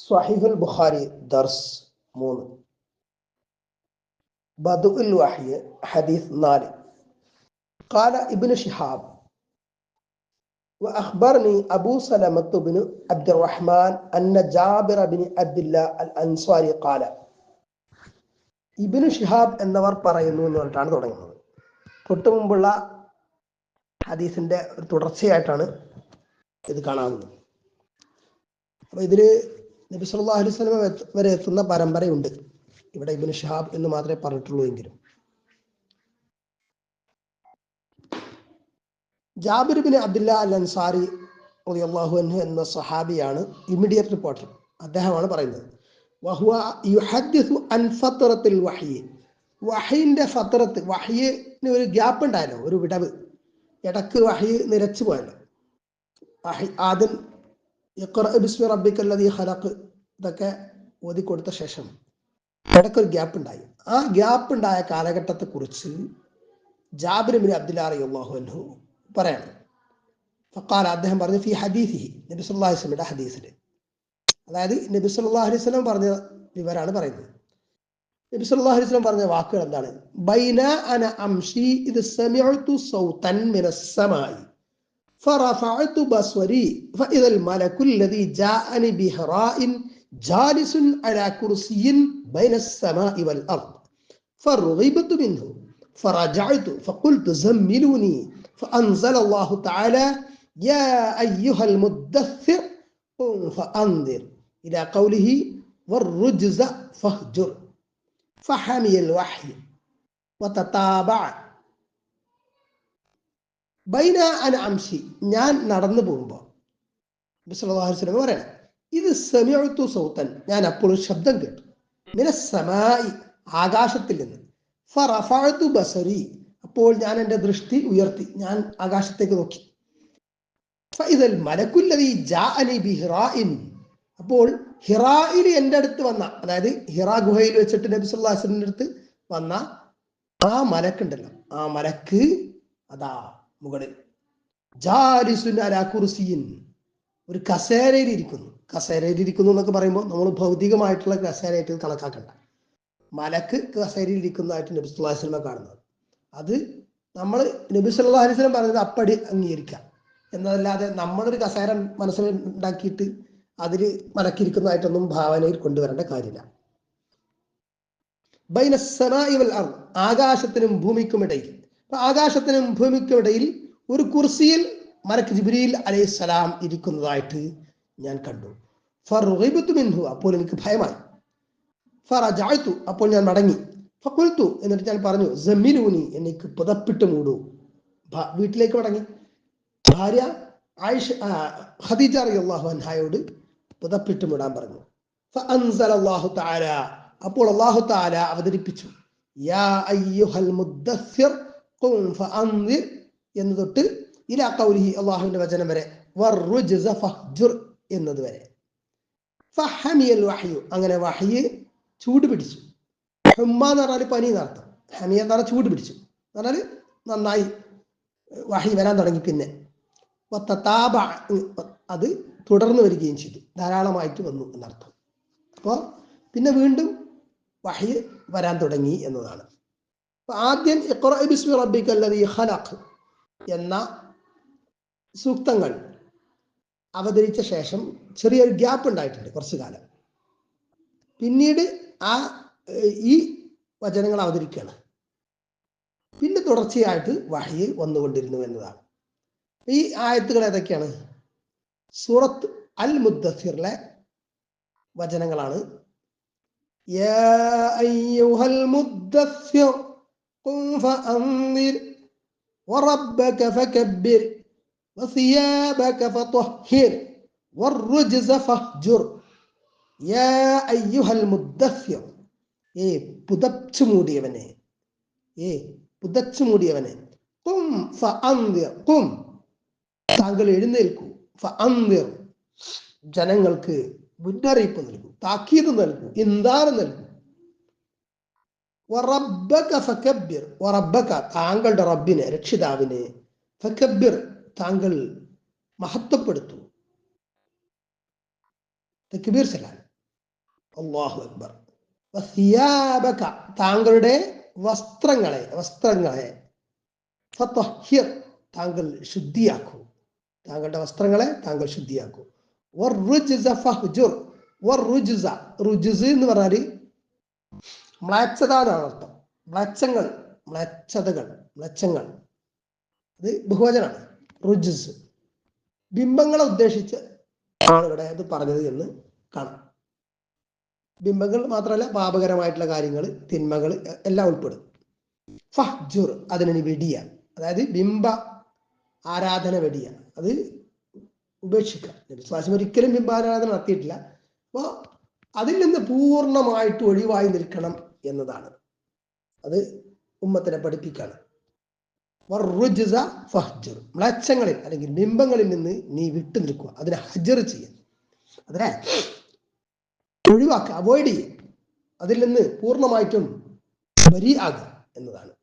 സ്വഹിഹുൽ ബുഖാരി ദർസ് മൂന്ന് ബദുൽ വഹ്യ് ഹദീസ് നാല് قال ابن شهاب وأخبرني أبو سلمة بن عبد الرحمن أن جابر بن عبد الله الأنصاري قال ഇബിന് ഷിഹാബ് എന്നവർ പറയുന്നു എന്ന് പറഞ്ഞിട്ടാണ് തുടങ്ങുന്നത് തൊട്ടു മുമ്പുള്ള ഹദീസിന്റെ ഒരു തുടർച്ചയായിട്ടാണ് ഇത് കാണാവുന്നത് അപ്പൊ ഇതില് നബി സല്ലല്ലാഹു അലൈഹി സ്വലമ വരെ എത്തുന്ന പരമ്പരയുണ്ട്. ഇവിടെ ഇബിന് ഷഹാബ് എന്ന് മാത്രമേ പറഞ്ഞിട്ടുള്ളൂ എങ്കിലും. ജാബിർ അബ്ദുല്ല അൽ അൻസാരി അൻഹു എന്ന സഹാബിയാണ് ഇമ്മീഡിയറ്റ് റിപ്പോർട്ടർ. അദ്ദേഹമാണ് പറയുന്നത്. വഹുവ യുഹദ്ദിസു അൻ ഫത്രത്തിൽ വഹി. വഹീന്റെ ഫത്രത്ത് വഹീന് ഒരു ഗ്യാപ്പ് ഉണ്ടായല്ലോ ഒരു വിടവ്. ഇടയ്ക്ക് വഹി നിരച്ചു പോയല്ലോ. ആദ്യം ബിസ്മി ഇതൊക്കെ ഓതിക്കൊടുത്ത ശേഷം ഇടയ്ക്കൊരു ഗ്യാപ്പ് ഉണ്ടായി. ആ ഗ്യാപ്പ് ഉണ്ടായ കാലഘട്ടത്തെ കാലഘട്ടത്തെക്കുറിച്ച് ജാബിർബിൻ അബ്ദുല്ലാറി അള്ളാഹു അല്ലു പറയണം. ഫക്കാൽ അദ്ദേഹം പറഞ്ഞു ഫി ഹദീസി നബി സല്ലാഹു വസ്ലമിയുടെ ഹദീസിൽ അതായത് നബി സല്ലാ അലൈഹി സ്വലം പറഞ്ഞ വിവരാണ് പറയുന്നത്. നബി സല്ലാ അലൈഹി സ്വലം പറഞ്ഞ വാക്കുകൾ എന്താണ്? ബൈന അന അംഷി ഇത് സൗതൻ മിനസ്സമായി ഫറഫഅതു ബസ്വരി. ഫഇദൽ മലകുല്ലദി ജാഅനി ബിഹറാഇൻ جالس على كرسي بين السماء والأرض فرغبت منه فرجعت فقلت زملوني فأنزل الله تعالى يا أيها المدثر قم فأنذر إلى قوله والرجز فاهجر فحمي الوحي وتتابع ബൈന അന അംശി ഞാൻ നടന്നു പോകുമ്പോൾ ബിസ്വല്ലാസ്ലം പറയണം ഇത് സമയത്തു സൗത്തൻ ഞാൻ അപ്പോൾ ശബ്ദം കേട്ടു. മിനസമായി ആകാശത്തിൽ നിന്ന്. ഫറഫഅത്തു ബസരി. അപ്പോൾ ഞാൻ എന്റെ ദൃഷ്ടി ഉയർത്തി. ഞാൻ ആകാശത്തേക്ക് നോക്കി. ഫഇദൽ മലക്കുല്ലദീ ജാഅനി ബിഹിറാഇൻ. അപ്പോൾ ഹിറായിൽ എന്റെ അടുത്ത് വന്ന അതായത് ഹിറാ ഗുഹയിൽ വെച്ചിട്ട് നബി സുല്ലാസിന്റെ അടുത്ത് വന്ന ആ മലക്കുണ്ടല്ലോ. ആ മലക്ക് അതാ മുകളിൽ. ജാരിസുൻ അലാ കുർസിയിൻ. ഒരു കസേരയിൽ ഇരിക്കുന്നു കസേരയിൽ ഇരിക്കുന്നു എന്നൊക്കെ പറയുമ്പോൾ നമ്മൾ ഭൗതികമായിട്ടുള്ള കസേരയായിട്ട് കണക്കാക്കണ്ട. മലക്ക് കസേരയിൽ ഇരിക്കുന്നതായിട്ട് നബി സുല്ലാ അലൈഹി വസല്ലമ കാണുന്നത്. അത് നമ്മൾ നബി സുല്ലാ അലൈഹി വസല്ലം പറഞ്ഞത് അപ്പടി അംഗീകരിക്കാം എന്നതല്ലാതെ നമ്മളൊരു കസേര മനസ്സിൽ ഉണ്ടാക്കിയിട്ട് അതിൽ മലക്കിരിക്കുന്നതായിട്ടൊന്നും ഭാവനയിൽ കൊണ്ടുവരേണ്ട കാര്യമില്ല. ബൈനസ്സനായി വൽ അർദ് ആകാശത്തിനും ഭൂമിക്കും ഇടയിൽ ആകാശത്തിനും ഭൂമിക്കും ഇടയിൽ ഒരു കുർസിയിൽ മലക്ക് ജിബ്രീൽ അലൈഹിസ്സലാം ഇരിക്കുന്നതായിട്ട് ഞാൻ കണ്ടു. ഫറുഹിബത്തു മിൻഹു അപ്പോൾ എനിക്ക് ഭയമായി. ഫറജഅതു അപ്പോൾ ഞാൻ മടങ്ങി. ഫഖുൽതു എന്നിട്ട് ഞാൻ പറഞ്ഞു ജമിലൂനി എനിക്ക് പുതപ്പിട്ട് മൂടൂ. വീട്ടിലേക്ക് മടങ്ങി. ഭാര്യ ആയിഷ ഹദീജ റളിയല്ലാഹു അൻഹായോട് പുതപ്പിട്ട് മൂടാൻ പറഞ്ഞു. അള്ളാഹു താര അപ്പോൾ അള്ളാഹു താര അവതരിപ്പിച്ചു. യാ അയ്യുഹൽ മുദ്ദസ്സിർ എന്ന് തൊട്ട് ഇലാ ഖൗലിഹി അല്ലാഹുവിന്റെ വചനം വരെ എന്നത് വരെ വഹ്യു അങ്ങനെ വഹ്യ് ചൂട് പിടിച്ചു. ഹുമ്മ എന്ന് പറഞ്ഞാൽ പനി നടത്തും ഹമിയ എന്ന് പറഞ്ഞാൽ ചൂട് പിടിച്ചു. എന്ന് പറഞ്ഞാൽ നന്നായി വഹി വരാൻ തുടങ്ങി പിന്നെ. താപ അത് തുടർന്ന് വരികയും ചെയ്തു. ധാരാളമായിട്ട് വന്നു എന്നർത്ഥം. അപ്പോൾ പിന്നെ വീണ്ടും വഹി വരാൻ തുടങ്ങി എന്നതാണ്. ആദ്യം ബിസ്മി റബ്ബിക്കല്ലദീ എന്ന സൂക്തങ്ങൾ അവതരിച്ച ശേഷം ചെറിയൊരു ഗ്യാപ്പ് ഉണ്ടായിട്ടുണ്ട് കുറച്ചു കാലം. പിന്നീട് ആ ഈ വചനങ്ങൾ അവതരിക്കുകയാണ്. പിന്നെ തുടർച്ചയായിട്ട് വഹയിൽ വന്നുകൊണ്ടിരുന്നു എന്നതാണ്. ഈ ആയത്തുകൾ ഏതൊക്കെയാണ്? സൂറത്ത് അൽ മുദ്ദസിറിലെ വചനങ്ങളാണ് يا وثيابك فطهر والرجز فاهجر يا أيها المدثر ഏ പുതച്ചു മൂടിയവനെ ഏ പുതച്ചു മൂടിയവനെ കും ഫഅന്ദിർ കും താങ്കൾ എഴുന്നേൽക്കൂ ഫഅന്ദിർ ജനങ്ങൾക്ക് മുന്നറിയിപ്പ് നൽകൂ താക്കീത് നൽകൂ ഇന്താരം നൽകൂ വറബ്ബക ഫകബ്ബിർ വറബ്ബക താങ്കളുടെ റബ്ബിനെ രക്ഷിതാവിനെ ഫകബ്ബിർ താങ്കൾ മഹത്വപ്പെടുത്തു. തക്ബീർ സലാം. അള്ളാഹു അക്ബർ. താങ്കളുടെ വസ്ത്രങ്ങളെ വസ്ത്രങ്ങളെ താങ്കൾ ശുദ്ധിയാക്കൂ. താങ്കളുടെ വസ്ത്രങ്ങളെ താങ്കൾ ശുദ്ധിയാക്കൂ. എന്ന് പറഞ്ഞാൽ മ്ലാച്ചതാണ് അർത്ഥം. മ്ലാച്ഛങ്ങൾ മ്ലാച്ഛതകൾ മ്ലച്ചങ്ങൾ അത് ബഹുവചനാണ്. റുജ്സ്. ബിംബങ്ങളെ ഉദ്ദേശിച്ച് ആണ് ഇവിടെ അത് പറഞ്ഞത് എന്ന് കാണാം. ബിംബങ്ങൾ മാത്രമല്ല പാപകരമായിട്ടുള്ള കാര്യങ്ങൾ തിന്മകൾ എല്ലാം ഉൾപ്പെടും. ഫഹ്ജുർ അതിന് വെടിയ. അതായത് ബിംബ ആരാധന വെടിയ. അത് ഉപേക്ഷിക്കുക വിശ്വാസം ഒരിക്കലും ബിംബാരാധന നടത്തിയിട്ടില്ല. അപ്പോൾ അതിൽ നിന്ന് പൂർണമായിട്ട് ഒഴിവായി നിൽക്കണം എന്നതാണ്. അത് ഉമ്മത്തിനെ പഠിപ്പിക്കാണ്. മ്ലച്ഛങ്ങളിൽ അല്ലെങ്കിൽ ബിംബങ്ങളിൽ നിന്ന് നീ വിട്ടു നിൽക്കുക. അതിനെ ഹജർ ചെയ്യുക. അതിനെ ഒഴിവാക്കുക. അവോയ്ഡ് ചെയ്യുക. അതിൽ നിന്ന് പൂർണമായിട്ടും വരി ആകുക എന്നതാണ്.